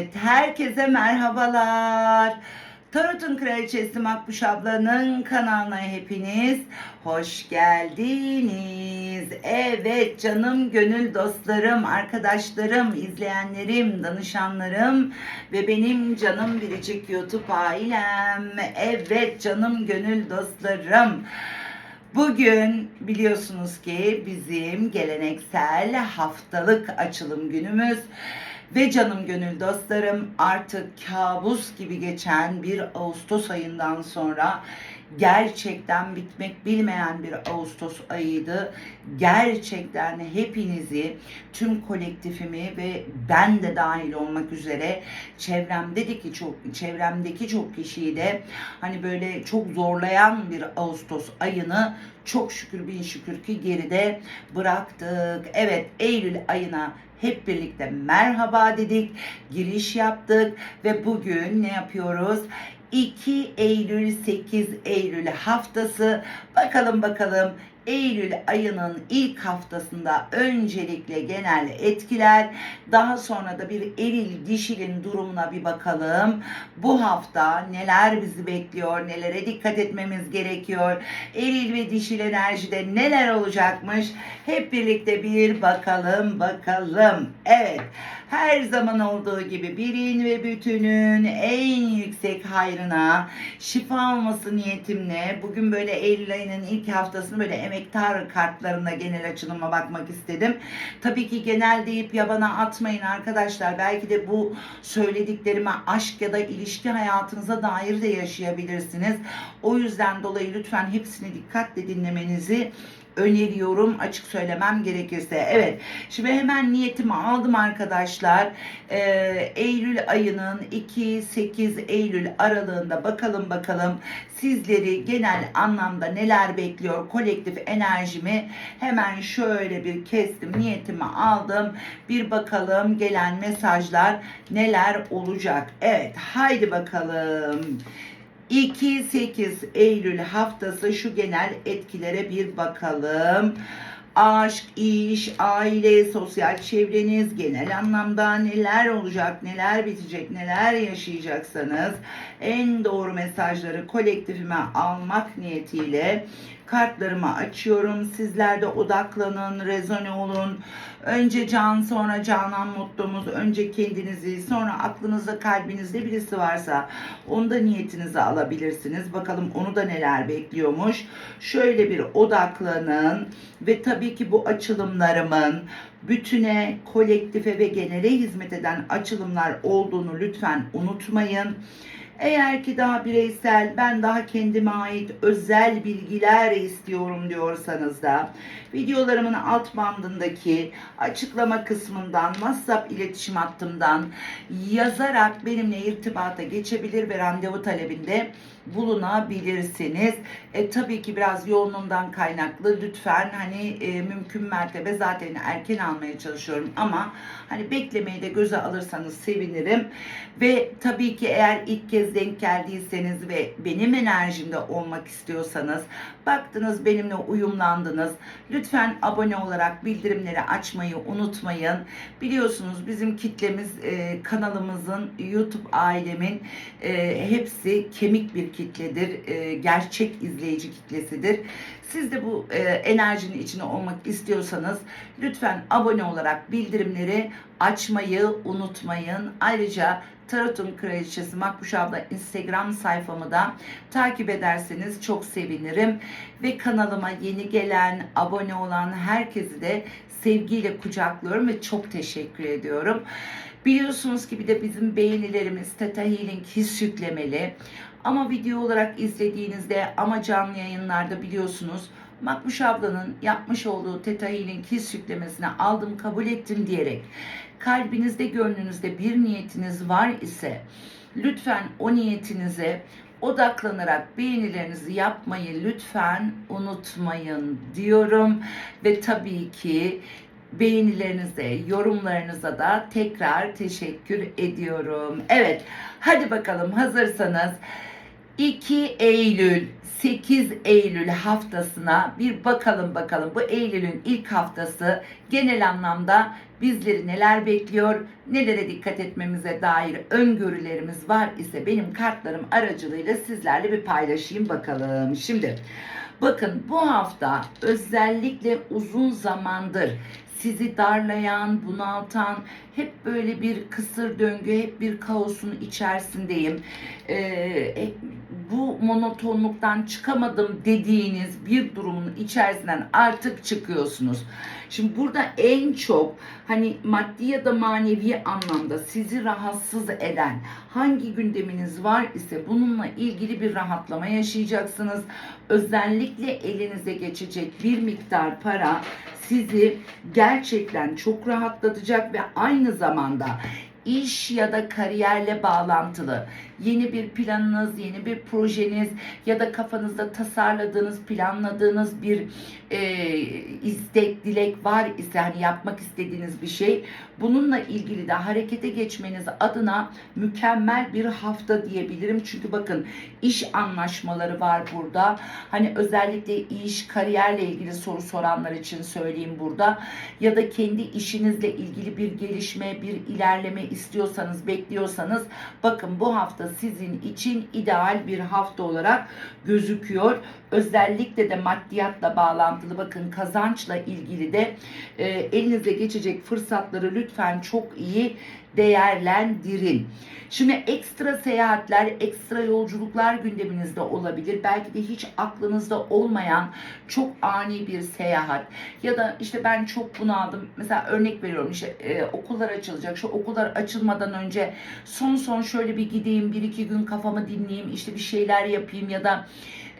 Evet, herkese merhabalar. Tarot'un Kraliçesi Makbuş ablanın kanalına hepiniz hoş geldiniz. Evet canım gönül dostlarım, arkadaşlarım, izleyenlerim, danışanlarım ve benim canım biricik YouTube ailem. Evet canım gönül dostlarım. Bugün biliyorsunuz ki bizim geleneksel haftalık açılım günümüz. Ve canım gönül dostlarım artık kabus gibi geçen bir Ağustos ayından sonra gerçekten bitmek bilmeyen bir Ağustos ayıydı. Gerçekten hepinizi, tüm kolektifimi ve ben de dahil olmak üzere çevremdeki çok çevremdeki çok kişiyi de hani böyle çok zorlayan bir Ağustos ayını çok şükür bin şükür ki geride bıraktık. Evet Eylül ayına hep birlikte merhaba dedik, giriş yaptık ve bugün ne yapıyoruz? 2 Eylül 8 Eylül haftası. Bakalım bakalım Eylül ayının ilk haftasında öncelikle genel etkiler, daha sonra da bir eril dişilin durumuna bir bakalım. Bu hafta neler bizi bekliyor, nelere dikkat etmemiz gerekiyor, eril ve dişil enerjide neler olacakmış hep birlikte bir bakalım bakalım. Evet her zaman olduğu gibi birin ve bütünün en yüksek hayrına şifa olması niyetimle bugün böyle Eylül ayının ilk haftasını böyle emektar kartlarına genel açılıma bakmak istedim. Tabii ki genel deyip yabana atmayın arkadaşlar. Belki de bu söylediklerime aşk ya da ilişki hayatınıza dair de yaşayabilirsiniz. O yüzden dolayı lütfen hepsini dikkatle dinlemenizi öneriyorum açık söylemem gerekirse. Evet şimdi hemen niyetimi aldım arkadaşlar. Ee, Eylül ayının 2-8 Eylül aralığında bakalım bakalım sizleri genel anlamda neler bekliyor kolektif enerjimi hemen şöyle bir kestim niyetimi aldım. Bir bakalım gelen mesajlar neler olacak. Evet haydi bakalım. 2-8 Eylül haftası şu genel etkilere bir bakalım. Aşk, iş, aile, sosyal çevreniz, genel anlamda neler olacak, neler bitecek, neler yaşayacaksanız en doğru mesajları kolektifime almak niyetiyle kartlarımı açıyorum. Sizler de odaklanın, rezone olun. Önce can, sonra canan mutlumuz. Önce kendinizi, sonra aklınızda, kalbinizde birisi varsa onu da niyetinize alabilirsiniz. Bakalım onu da neler bekliyormuş. Şöyle bir odaklanın ve tabii ki bu açılımlarımın bütüne, kolektife ve genele hizmet eden açılımlar olduğunu lütfen unutmayın. Eğer ki daha bireysel, ben daha kendime ait özel bilgiler istiyorum diyorsanız da videolarımın alt bandındaki açıklama kısmından WhatsApp iletişim hattımdan yazarak benimle irtibata geçebilir ve randevu talebinde bulunabilirsiniz. E, tabii ki biraz yoğunluğundan kaynaklı lütfen hani e, mümkün mertebe zaten erken almaya çalışıyorum ama hani beklemeyi de göze alırsanız sevinirim. Ve tabii ki eğer ilk kez denk geldiyseniz ve benim enerjimde olmak istiyorsanız baktınız benimle uyumlandınız. Lütfen abone olarak bildirimleri açmayı unutmayın. Biliyorsunuz bizim kitlemiz e, kanalımızın YouTube ailemin e, hepsi kemik bir kitledir. E, gerçek izleyici kitlesidir. Siz de bu e, enerjinin içine olmak istiyorsanız lütfen abone olarak bildirimleri açmayı unutmayın. Ayrıca Tarot'un Kraliçesi Makbuş abla Instagram sayfamı da takip ederseniz çok sevinirim. Ve kanalıma yeni gelen, abone olan herkesi de sevgiyle kucaklıyorum ve çok teşekkür ediyorum. Biliyorsunuz ki bir de bizim beğenilerimiz Theta Healing his yüklemeli. Ama video olarak izlediğinizde ama canlı yayınlarda biliyorsunuz Makbuş ablanın yapmış olduğu Theta Healing his yüklemesine aldım kabul ettim diyerek kalbinizde gönlünüzde bir niyetiniz var ise lütfen o niyetinize odaklanarak beğenilerinizi yapmayı lütfen unutmayın diyorum ve tabii ki beğenilerinize, yorumlarınıza da tekrar teşekkür ediyorum. Evet, hadi bakalım hazırsanız 2 Eylül 8 Eylül haftasına bir bakalım bakalım. Bu Eylül'ün ilk haftası genel anlamda bizleri neler bekliyor, nelere dikkat etmemize dair öngörülerimiz var ise benim kartlarım aracılığıyla sizlerle bir paylaşayım bakalım. Şimdi bakın bu hafta özellikle uzun zamandır sizi darlayan, bunaltan, hep böyle bir kısır döngü, hep bir kaosun içerisindeyim. Ee, bu monotonluktan çıkamadım dediğiniz bir durumun içerisinden artık çıkıyorsunuz. Şimdi burada en çok hani maddi ya da manevi anlamda sizi rahatsız eden hangi gündeminiz var ise bununla ilgili bir rahatlama yaşayacaksınız. Özellikle elinize geçecek bir miktar para sizi gerçekten çok rahatlatacak ve aynı zamanda iş ya da kariyerle bağlantılı yeni bir planınız, yeni bir projeniz ya da kafanızda tasarladığınız, planladığınız bir e, istek, dilek var ise hani yapmak istediğiniz bir şey bununla ilgili de harekete geçmeniz adına mükemmel bir hafta diyebilirim. Çünkü bakın iş anlaşmaları var burada. Hani özellikle iş, kariyerle ilgili soru soranlar için söyleyeyim burada. Ya da kendi işinizle ilgili bir gelişme, bir ilerleme istiyorsanız, bekliyorsanız bakın bu hafta sizin için ideal bir hafta olarak gözüküyor. Özellikle de maddiyatla bağlantılı bakın kazançla ilgili de e, elinize geçecek fırsatları lütfen çok iyi değerlendirin. Şimdi ekstra seyahatler, ekstra yolculuklar gündeminizde olabilir. Belki de hiç aklınızda olmayan çok ani bir seyahat ya da işte ben çok bunaldım. Mesela örnek veriyorum işte e, okullar açılacak. Şu okullar açılmadan önce son son şöyle bir gideyim, bir iki gün kafamı dinleyeyim, işte bir şeyler yapayım ya da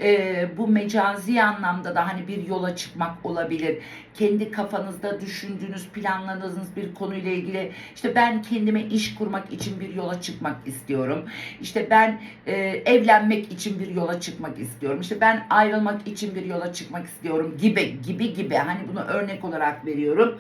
e, bu mecazi anlamda da hani bir yola çıkmak olabilir. Kendi kafanızda düşündüğünüz, planladığınız bir konuyla ilgili işte ben kendime iş kurmak için bir yola çıkmak istiyorum. İşte ben e, evlenmek için bir yola çıkmak istiyorum. İşte ben ayrılmak için bir yola çıkmak istiyorum gibi gibi gibi. Hani bunu örnek olarak veriyorum.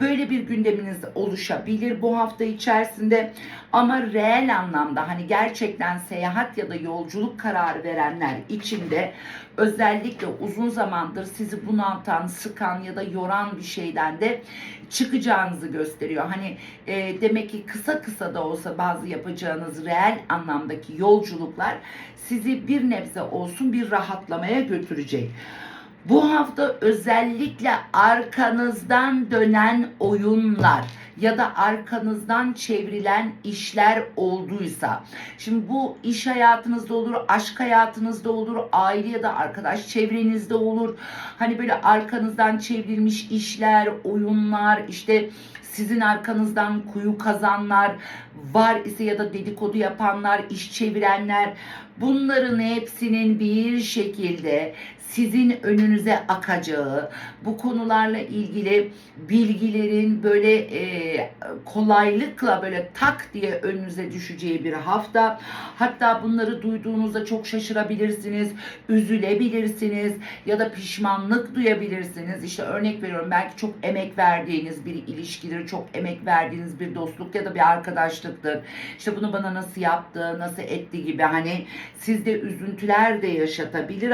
Böyle bir gündeminiz oluşabilir bu hafta içerisinde ama reel anlamda hani gerçekten seyahat ya da yolculuk kararı verenler için de özellikle uzun zamandır sizi bunaltan, sıkan ya da yoran bir şeyden de çıkacağınızı gösteriyor. Hani e, demek ki kısa kısa da olsa bazı yapacağınız reel anlamdaki yolculuklar sizi bir nebze olsun bir rahatlamaya götürecek. Bu hafta özellikle arkanızdan dönen oyunlar ya da arkanızdan çevrilen işler olduysa şimdi bu iş hayatınızda olur, aşk hayatınızda olur, aile ya da arkadaş çevrenizde olur. Hani böyle arkanızdan çevrilmiş işler, oyunlar, işte sizin arkanızdan kuyu kazanlar var ise ya da dedikodu yapanlar, iş çevirenler bunların hepsinin bir şekilde sizin önünüze akacağı, bu konularla ilgili bilgilerin böyle e, kolaylıkla böyle tak diye önünüze düşeceği bir hafta. Hatta bunları duyduğunuzda çok şaşırabilirsiniz, üzülebilirsiniz ya da pişmanlık duyabilirsiniz. İşte örnek veriyorum belki çok emek verdiğiniz bir ilişkidir, çok emek verdiğiniz bir dostluk ya da bir arkadaşlıktır. İşte bunu bana nasıl yaptı, nasıl etti gibi hani sizde üzüntüler de yaşatabilir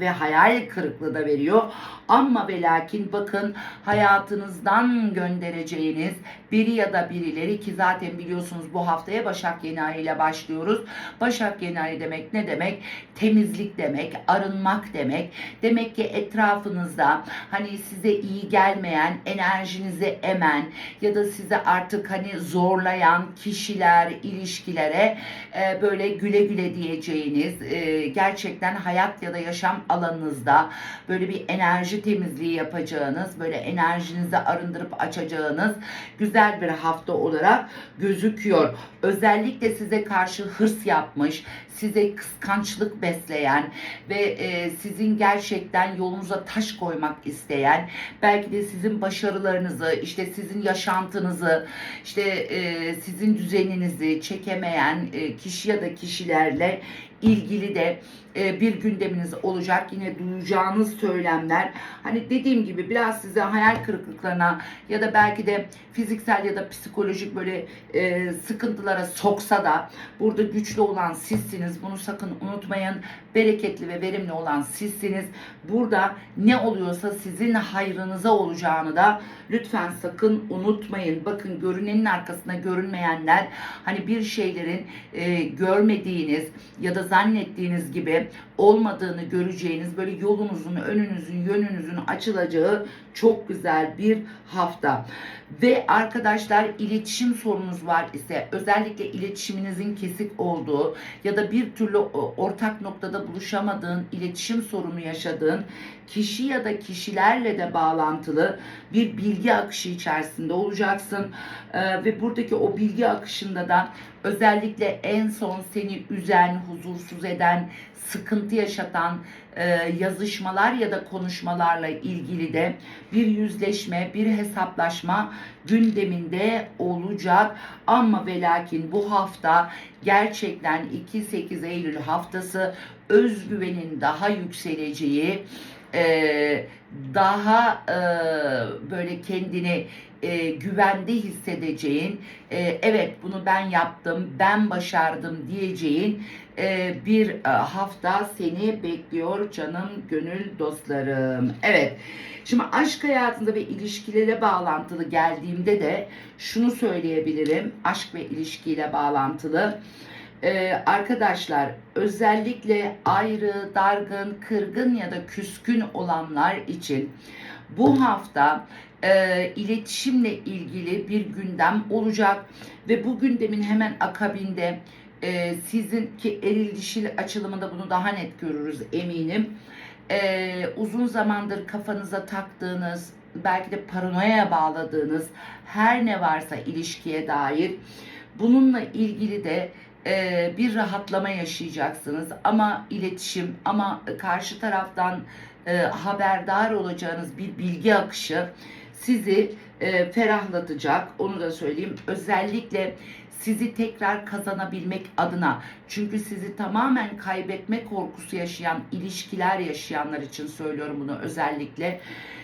ve hayal kırıklığı da veriyor. Ama ve lakin bakın hayatınızdan göndereceğiniz biri ya da birileri ki zaten biliyorsunuz bu haftaya Başak Yeni Ay ile başlıyoruz. Başak Yeni Ay demek ne demek? Temizlik demek, arınmak demek. Demek ki etrafınızda hani size iyi gelmeyen, enerjinizi emen ya da size artık hani zorlayan kişiler, ilişkilere e, böyle güle güle diyeceğiniz e, gerçekten hayat ya da yaşam alanınızda böyle bir enerji temizliği yapacağınız, böyle enerjinizi arındırıp açacağınız güzel bir hafta olarak gözüküyor. Özellikle size karşı hırs yapmış, size kıskançlık besleyen ve e, sizin gerçekten yolunuza taş koymak isteyen, belki de sizin başarılarınızı, işte sizin yaşantınızı, işte e, sizin düzeninizi çekemeyen e, kişi ya da kişilerle ilgili de e, bir gündeminiz olacak. Yine duyacağınız söylemler. Hani dediğim gibi biraz size hayal kırıklıklarına ya da belki de fiziksel ya da psikolojik böyle e, sıkıntılara soksa da burada güçlü olan sizsiniz. Bunu sakın unutmayın. Bereketli ve verimli olan sizsiniz. Burada ne oluyorsa sizin hayrınıza olacağını da lütfen sakın unutmayın. Bakın görünenin arkasında görünmeyenler hani bir şeylerin e, görmediğiniz ya da zannettiğiniz gibi olmadığını göreceğiniz böyle yolunuzun, önünüzün, yönünüzün açılacağı çok güzel bir hafta. Ve arkadaşlar iletişim sorunuz var ise özellikle iletişiminizin kesik olduğu ya da bir türlü ortak noktada buluşamadığın, iletişim sorunu yaşadığın kişi ya da kişilerle de bağlantılı bir bilgi akışı içerisinde olacaksın. Ee, ve buradaki o bilgi akışında da özellikle en son seni üzen, huzursuz eden, sıkıntı yaşatan e, yazışmalar ya da konuşmalarla ilgili de bir yüzleşme, bir hesaplaşma gündeminde olacak. Ama ve lakin bu hafta gerçekten 2-8 Eylül haftası özgüvenin daha yükseleceği, e, daha e, böyle kendini e, güvende hissedeceğin, e, evet bunu ben yaptım, ben başardım diyeceğin e, bir e, hafta seni bekliyor canım gönül dostlarım. Evet. Şimdi aşk hayatında ve ilişkilere bağlantılı geldiğimde de şunu söyleyebilirim. Aşk ve ilişkiyle bağlantılı. Ee, arkadaşlar özellikle ayrı, dargın, kırgın ya da küskün olanlar için bu hafta e, iletişimle ilgili bir gündem olacak ve bu gündemin hemen akabinde e, sizin ki eril dişil açılımında bunu daha net görürüz eminim. E, uzun zamandır kafanıza taktığınız belki de paranoya bağladığınız her ne varsa ilişkiye dair bununla ilgili de e, bir rahatlama yaşayacaksınız ama iletişim ama karşı taraftan e, haberdar olacağınız bir bilgi akışı sizi e, ferahlatacak. Onu da söyleyeyim. Özellikle sizi tekrar kazanabilmek adına. Çünkü sizi tamamen kaybetme korkusu yaşayan ilişkiler yaşayanlar için söylüyorum bunu özellikle.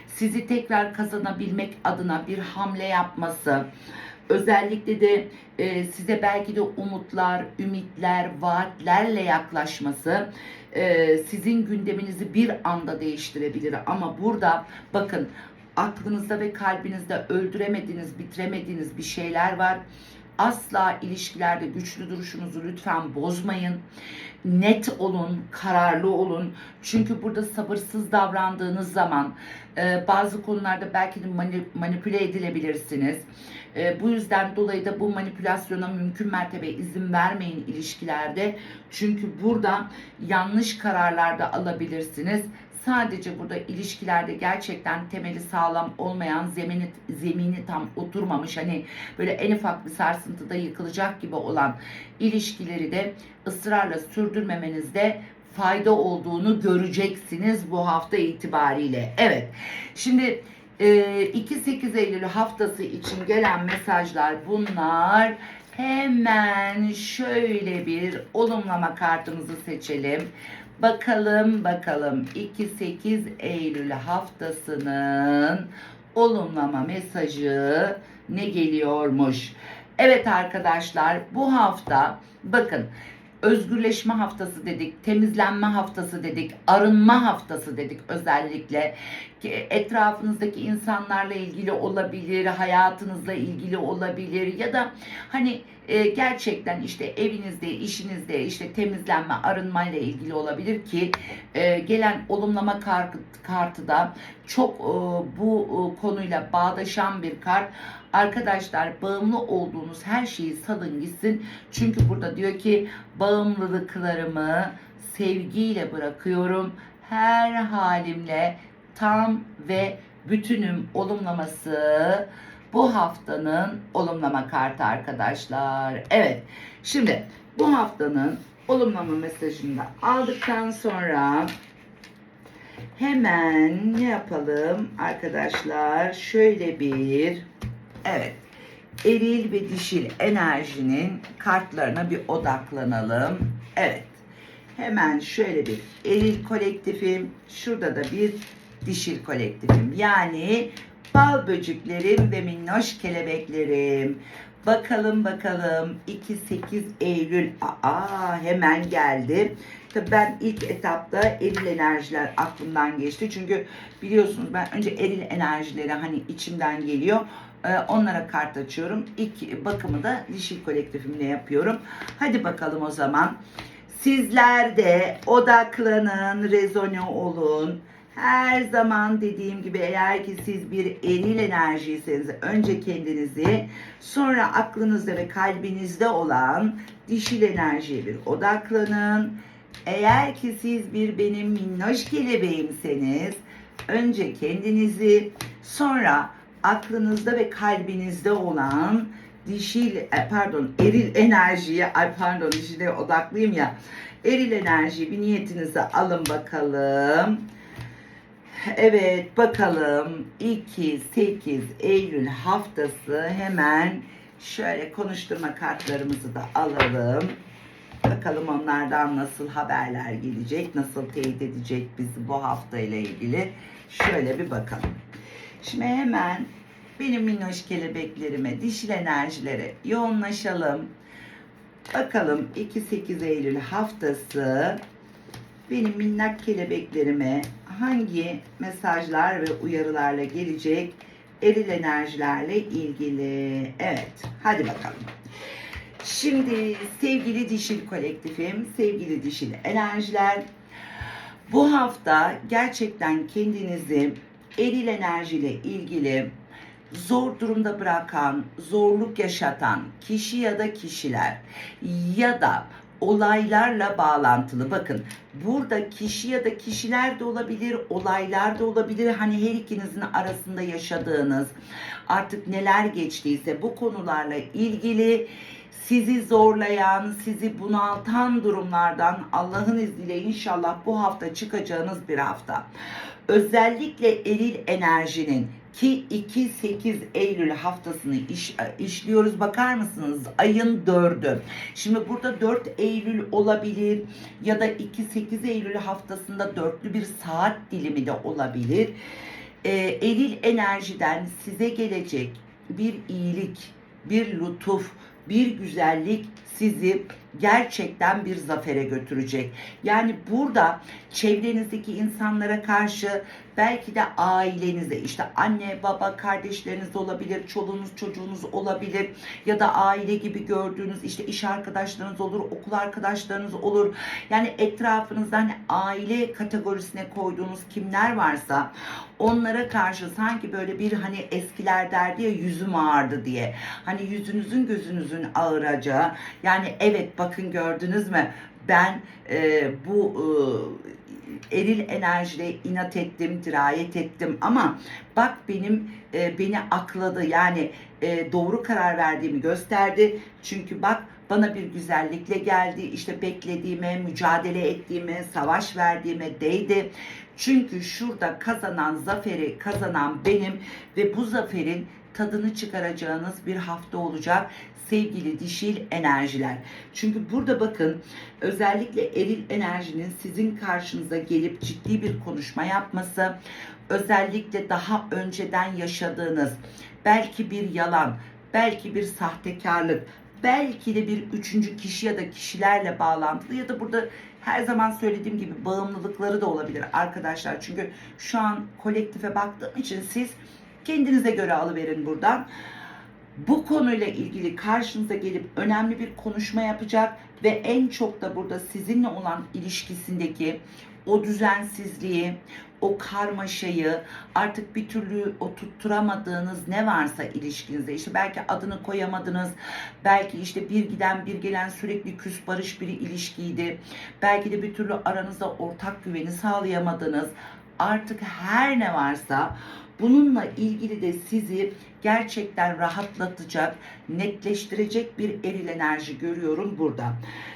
Sizi tekrar kazanabilmek adına bir hamle yapması özellikle de e, size belki de umutlar, ümitler, vaatlerle yaklaşması e, sizin gündeminizi bir anda değiştirebilir. Ama burada bakın aklınızda ve kalbinizde öldüremediğiniz, bitiremediğiniz bir şeyler var. Asla ilişkilerde güçlü duruşunuzu lütfen bozmayın. Net olun, kararlı olun. Çünkü burada sabırsız davrandığınız zaman e, bazı konularda belki de mani- manipüle edilebilirsiniz. E, bu yüzden dolayı da bu manipülasyona mümkün mertebe izin vermeyin ilişkilerde. Çünkü burada yanlış kararlar da alabilirsiniz. Sadece burada ilişkilerde gerçekten temeli sağlam olmayan, zemini, zemini tam oturmamış hani böyle en ufak bir sarsıntıda yıkılacak gibi olan ilişkileri de ısrarla sürdürmemenizde fayda olduğunu göreceksiniz bu hafta itibariyle. Evet. Şimdi e, 2-8 Eylül haftası için gelen mesajlar bunlar. Hemen şöyle bir olumlama kartımızı seçelim. Bakalım bakalım 2-8 Eylül haftasının olumlama mesajı ne geliyormuş? Evet arkadaşlar bu hafta bakın özgürleşme haftası dedik, temizlenme haftası dedik, arınma haftası dedik özellikle. Ki Etrafınızdaki insanlarla ilgili olabilir, hayatınızla ilgili olabilir ya da hani e, gerçekten işte evinizde, işinizde işte temizlenme, arınma ile ilgili olabilir ki e, gelen olumlama kartı da çok e, bu e, konuyla bağdaşan bir kart. Arkadaşlar bağımlı olduğunuz her şeyi salın gitsin. Çünkü burada diyor ki bağımlılıklarımı sevgiyle bırakıyorum. Her halimle tam ve bütünüm olumlaması bu haftanın olumlama kartı arkadaşlar. Evet. Şimdi bu haftanın olumlama mesajını da aldıktan sonra hemen ne yapalım arkadaşlar? Şöyle bir evet eril ve dişil enerjinin kartlarına bir odaklanalım. Evet. hemen şöyle bir eril kolektifim. Şurada da bir dişil kolektifim. Yani bal böceklerim ve minnoş kelebeklerim. Bakalım bakalım 2-8 Eylül aa hemen geldi. Tabii ben ilk etapta eril enerjiler aklımdan geçti. Çünkü biliyorsunuz ben önce eril enerjileri hani içimden geliyor. Ee, Onlara kart açıyorum. İlk bakımı da dişil kolektifimle yapıyorum. Hadi bakalım o zaman. Sizler de odaklanın, rezone olun. Her zaman dediğim gibi eğer ki siz bir eril enerjiyseniz önce kendinizi sonra aklınızda ve kalbinizde olan dişil enerjiye bir odaklanın. Eğer ki siz bir benim minnoş kelebeğimseniz önce kendinizi sonra aklınızda ve kalbinizde olan dişil pardon eril enerjiye ay pardon dişile odaklıyım ya eril enerjiyi bir niyetinize alın bakalım. Evet bakalım 2-8 Eylül haftası hemen şöyle konuşturma kartlarımızı da alalım. Bakalım onlardan nasıl haberler gelecek, nasıl teyit edecek bizi bu hafta ile ilgili. Şöyle bir bakalım. Şimdi hemen benim minnoş kelebeklerime, dişil enerjilere yoğunlaşalım. Bakalım 2-8 Eylül haftası benim minnak kelebeklerime hangi mesajlar ve uyarılarla gelecek eril enerjilerle ilgili. Evet, hadi bakalım. Şimdi sevgili dişil kolektifim, sevgili dişil enerjiler, bu hafta gerçekten kendinizi eril enerjiyle ilgili zor durumda bırakan, zorluk yaşatan kişi ya da kişiler ya da olaylarla bağlantılı. Bakın burada kişi ya da kişiler de olabilir, olaylar da olabilir. Hani her ikinizin arasında yaşadığınız artık neler geçtiyse bu konularla ilgili sizi zorlayan, sizi bunaltan durumlardan Allah'ın izniyle inşallah bu hafta çıkacağınız bir hafta. Özellikle eril enerjinin ki 2-8 Eylül haftasını iş, işliyoruz. Bakar mısınız? Ayın 4'ü. Şimdi burada 4 Eylül olabilir ya da 2-8 Eylül haftasında dörtlü bir saat dilimi de olabilir. Ee, eril enerjiden size gelecek bir iyilik, bir lütuf, bir güzellik sizi gerçekten bir zafere götürecek. Yani burada çevrenizdeki insanlara karşı belki de ailenize işte anne baba kardeşleriniz olabilir, çoluğunuz çocuğunuz olabilir ya da aile gibi gördüğünüz işte iş arkadaşlarınız olur, okul arkadaşlarınız olur. Yani etrafınızda hani aile kategorisine koyduğunuz kimler varsa onlara karşı sanki böyle bir hani eskiler derdi ya yüzüm ağırdı diye. Hani yüzünüzün gözünüzün ağıracağı yani evet bakın gördünüz mü ben e, bu e, eril enerjiyle inat ettim, dirayet ettim ama bak benim e, beni akladı yani e, doğru karar verdiğimi gösterdi. Çünkü bak bana bir güzellikle geldi. işte beklediğime, mücadele ettiğime, savaş verdiğime değdi. Çünkü şurada kazanan zaferi kazanan benim ve bu zaferin tadını çıkaracağınız bir hafta olacak sevgili dişil enerjiler. Çünkü burada bakın özellikle eril enerjinin sizin karşınıza gelip ciddi bir konuşma yapması, özellikle daha önceden yaşadığınız belki bir yalan, belki bir sahtekarlık, belki de bir üçüncü kişi ya da kişilerle bağlantılı ya da burada her zaman söylediğim gibi bağımlılıkları da olabilir arkadaşlar. Çünkü şu an kolektife baktığım için siz kendinize göre alıverin buradan. Bu konuyla ilgili karşınıza gelip önemli bir konuşma yapacak ve en çok da burada sizinle olan ilişkisindeki o düzensizliği, o karmaşayı artık bir türlü o tutturamadığınız ne varsa ilişkinizde işte belki adını koyamadınız belki işte bir giden bir gelen sürekli küs barış bir ilişkiydi belki de bir türlü aranızda ortak güveni sağlayamadınız. Artık her ne varsa Bununla ilgili de sizi gerçekten rahatlatacak, netleştirecek bir eril enerji görüyorum burada.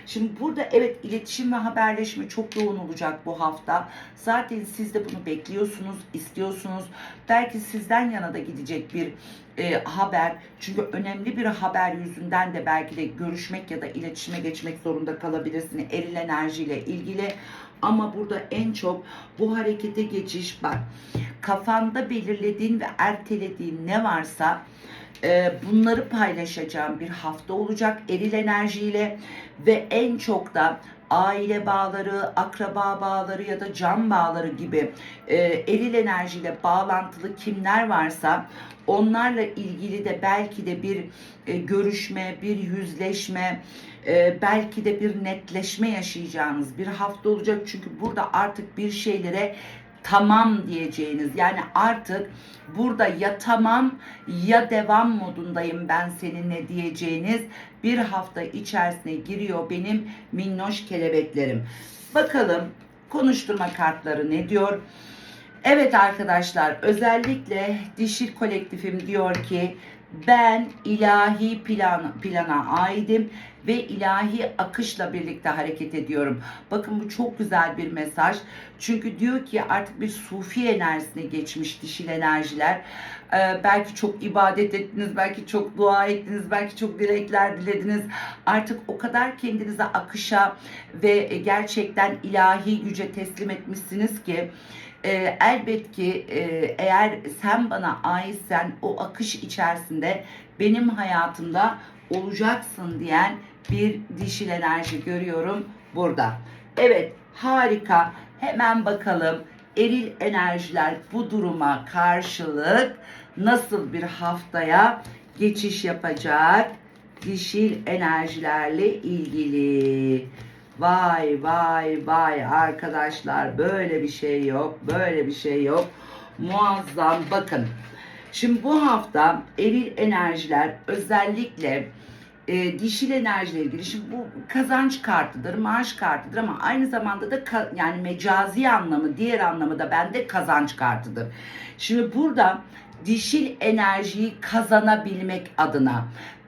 Şimdi burada evet iletişim ve haberleşme çok yoğun olacak bu hafta. Zaten siz de bunu bekliyorsunuz, istiyorsunuz. Belki sizden yana da gidecek bir e, haber. Çünkü önemli bir haber yüzünden de belki de görüşmek ya da iletişime geçmek zorunda kalabilirsiniz. Eril enerjiyle ilgili. Ama burada en çok bu harekete geçiş bak. Kafanda belirlediğin ve ertelediğin ne varsa e, bunları paylaşacağım bir hafta olacak eril enerjiyle ve en çok da aile bağları, akraba bağları ya da can bağları gibi e, eril enerjiyle bağlantılı kimler varsa onlarla ilgili de belki de bir e, görüşme, bir yüzleşme, e, belki de bir netleşme yaşayacağınız bir hafta olacak. Çünkü burada artık bir şeylere tamam diyeceğiniz yani artık burada ya tamam ya devam modundayım ben seninle diyeceğiniz bir hafta içerisine giriyor benim minnoş kelebeklerim. Bakalım konuşturma kartları ne diyor? Evet arkadaşlar özellikle dişil kolektifim diyor ki ben ilahi plan, plana aidim ve ilahi akışla birlikte hareket ediyorum. Bakın bu çok güzel bir mesaj. Çünkü diyor ki artık bir sufi enerjisine geçmiş dişil enerjiler. Ee, belki çok ibadet ettiniz, belki çok dua ettiniz, belki çok dilekler dilediniz. Artık o kadar kendinize akışa ve gerçekten ilahi güce teslim etmişsiniz ki e, elbet ki e, eğer sen bana aitsen o akış içerisinde benim hayatımda olacaksın diyen bir dişil enerji görüyorum burada. Evet harika hemen bakalım eril enerjiler bu duruma karşılık nasıl bir haftaya geçiş yapacak dişil enerjilerle ilgili. Vay vay vay arkadaşlar böyle bir şey yok. Böyle bir şey yok. Muazzam bakın. Şimdi bu hafta eril enerjiler özellikle e, dişil enerjiyle ilgili. Şimdi bu kazanç kartıdır, maaş kartıdır ama aynı zamanda da yani mecazi anlamı, diğer anlamı da bende kazanç kartıdır. Şimdi burada dişil enerjiyi kazanabilmek adına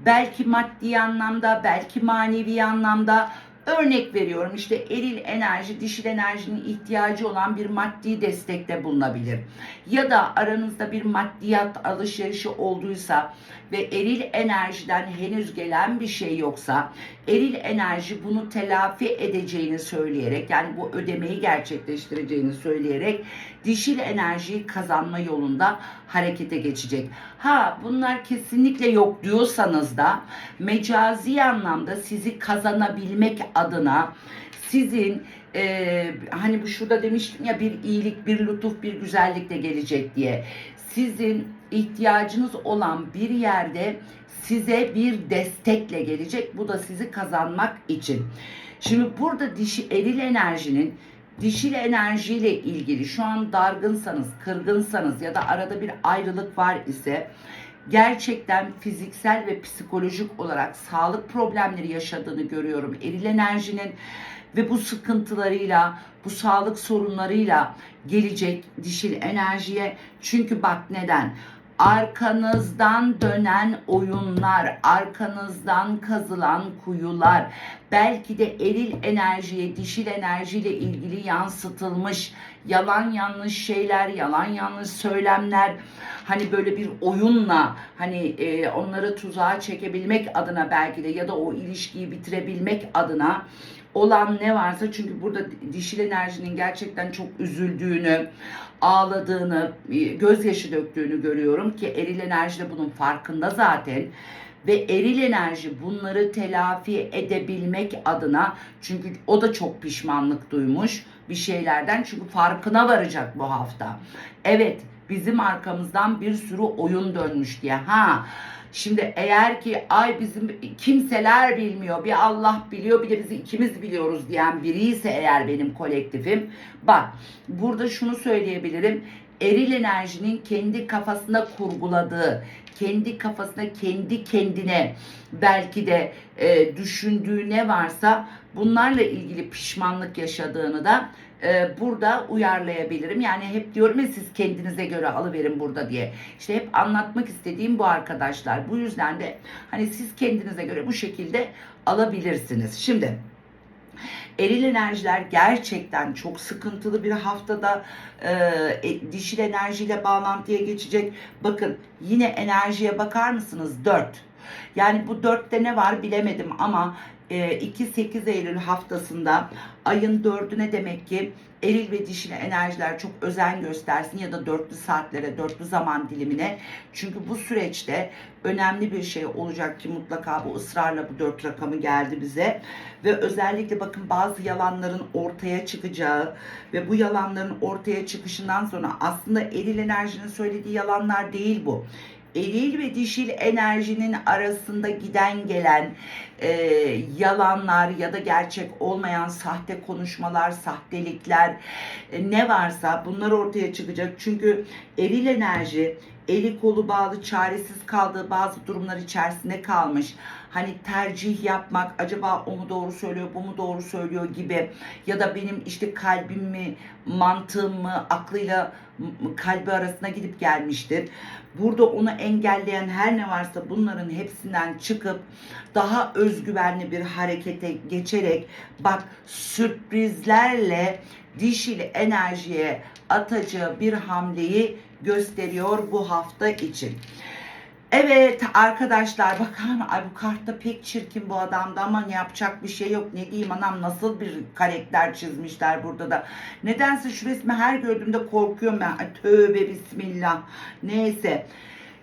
belki maddi anlamda, belki manevi anlamda Örnek veriyorum işte eril enerji, dişil enerjinin ihtiyacı olan bir maddi destekte bulunabilir. Ya da aranızda bir maddiyat alışverişi olduysa ve eril enerjiden henüz gelen bir şey yoksa eril enerji bunu telafi edeceğini söyleyerek yani bu ödemeyi gerçekleştireceğini söyleyerek dişil enerjiyi kazanma yolunda harekete geçecek. Ha bunlar kesinlikle yok diyorsanız da mecazi anlamda sizi kazanabilmek adına sizin e, hani bu şurada demiştim ya bir iyilik, bir lütuf, bir güzellik de gelecek diye. Sizin ihtiyacınız olan bir yerde size bir destekle gelecek. Bu da sizi kazanmak için. Şimdi burada dişi eril enerjinin dişil enerjiyle ilgili şu an dargınsanız, kırgınsanız ya da arada bir ayrılık var ise gerçekten fiziksel ve psikolojik olarak sağlık problemleri yaşadığını görüyorum. Eril enerjinin ve bu sıkıntılarıyla, bu sağlık sorunlarıyla gelecek dişil enerjiye. Çünkü bak neden? arkanızdan dönen oyunlar, arkanızdan kazılan kuyular, belki de eril enerjiye, dişil enerjiyle ilgili yansıtılmış yalan yanlış şeyler, yalan yanlış söylemler, hani böyle bir oyunla hani e, onları tuzağa çekebilmek adına belki de ya da o ilişkiyi bitirebilmek adına olan ne varsa çünkü burada dişil enerjinin gerçekten çok üzüldüğünü, ağladığını, e, gözyaşı döktüğünü görüyorum ki eril enerji de bunun farkında zaten ve eril enerji bunları telafi edebilmek adına çünkü o da çok pişmanlık duymuş bir şeylerden çünkü farkına varacak bu hafta. Evet bizim arkamızdan bir sürü oyun dönmüş diye. Ha Şimdi eğer ki ay bizim kimseler bilmiyor, bir Allah biliyor, bir de biz ikimiz biliyoruz diyen biri ise eğer benim kolektifim. Bak burada şunu söyleyebilirim. Eril enerjinin kendi kafasında kurguladığı, kendi kafasında kendi kendine belki de e, düşündüğü ne varsa bunlarla ilgili pişmanlık yaşadığını da e, burada uyarlayabilirim. Yani hep diyorum ya siz kendinize göre alıverin burada diye. İşte hep anlatmak istediğim bu arkadaşlar. Bu yüzden de hani siz kendinize göre bu şekilde alabilirsiniz. Şimdi Eril enerjiler gerçekten çok sıkıntılı bir haftada e, e, dişil enerjiyle bağlantıya geçecek. Bakın yine enerjiye bakar mısınız? 4. Yani bu 4'te ne var bilemedim ama 2-8 Eylül haftasında ayın 4'üne demek ki eril ve dişil enerjiler çok özen göstersin ya da dörtlü saatlere, dörtlü zaman dilimine. Çünkü bu süreçte önemli bir şey olacak ki mutlaka bu ısrarla bu dört rakamı geldi bize. Ve özellikle bakın bazı yalanların ortaya çıkacağı ve bu yalanların ortaya çıkışından sonra aslında eril enerjinin söylediği yalanlar değil bu eril ve dişil enerjinin arasında giden gelen e, yalanlar ya da gerçek olmayan sahte konuşmalar, sahtelikler e, ne varsa bunlar ortaya çıkacak. Çünkü eril enerji eli kolu bağlı çaresiz kaldığı bazı durumlar içerisinde kalmış. Hani tercih yapmak acaba o mu doğru söylüyor bu mu doğru söylüyor gibi ya da benim işte kalbim mi mantığım mı aklıyla kalbi arasına gidip gelmiştir. Burada onu engelleyen her ne varsa bunların hepsinden çıkıp daha özgüvenli bir harekete geçerek bak sürprizlerle dişil enerjiye atacağı bir hamleyi gösteriyor bu hafta için. Evet arkadaşlar bakın ay bu kartta pek çirkin bu adamda ama yapacak bir şey yok. Ne diyeyim anam nasıl bir karakter çizmişler burada da. Nedense şu resmi her gördüğümde korkuyorum ben. Ay, tövbe bismillah. Neyse.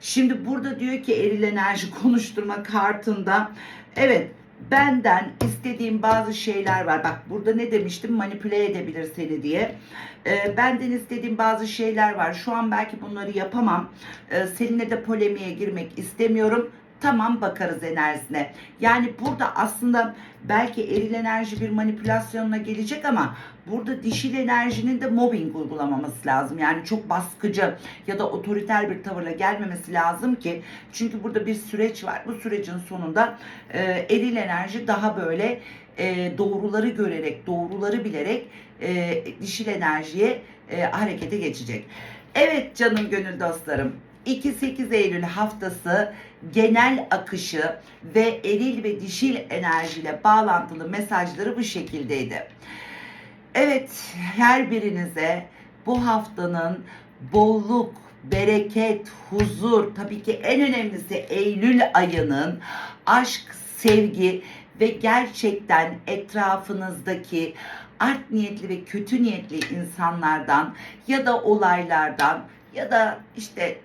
Şimdi burada diyor ki eril enerji konuşturma kartında. Evet benden istediğim bazı şeyler var. Bak burada ne demiştim manipüle edebilir seni diye. Ee, benden istediğim bazı şeyler var. Şu an belki bunları yapamam. Ee, seninle de polemiğe girmek istemiyorum. Tamam bakarız enerjisine. Yani burada aslında belki eril enerji bir manipülasyonla gelecek ama burada dişil enerjinin de mobbing uygulamaması lazım. Yani çok baskıcı ya da otoriter bir tavırla gelmemesi lazım ki çünkü burada bir süreç var. Bu sürecin sonunda e, eril enerji daha böyle e, doğruları görerek, doğruları bilerek e, dişil enerjiye e, harekete geçecek. Evet canım gönül dostlarım. 2-8 Eylül haftası genel akışı ve eril ve dişil enerjiyle bağlantılı mesajları bu şekildeydi. Evet, her birinize bu haftanın bolluk, bereket, huzur, tabii ki en önemlisi Eylül ayının aşk, sevgi ve gerçekten etrafınızdaki art niyetli ve kötü niyetli insanlardan ya da olaylardan ya da işte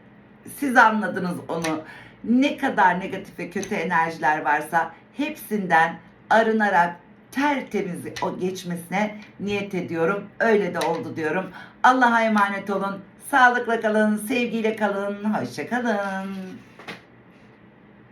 siz anladınız onu ne kadar negatif ve kötü enerjiler varsa hepsinden arınarak tertemiz o geçmesine niyet ediyorum. Öyle de oldu diyorum. Allah'a emanet olun. Sağlıkla kalın, sevgiyle kalın, hoşça kalın.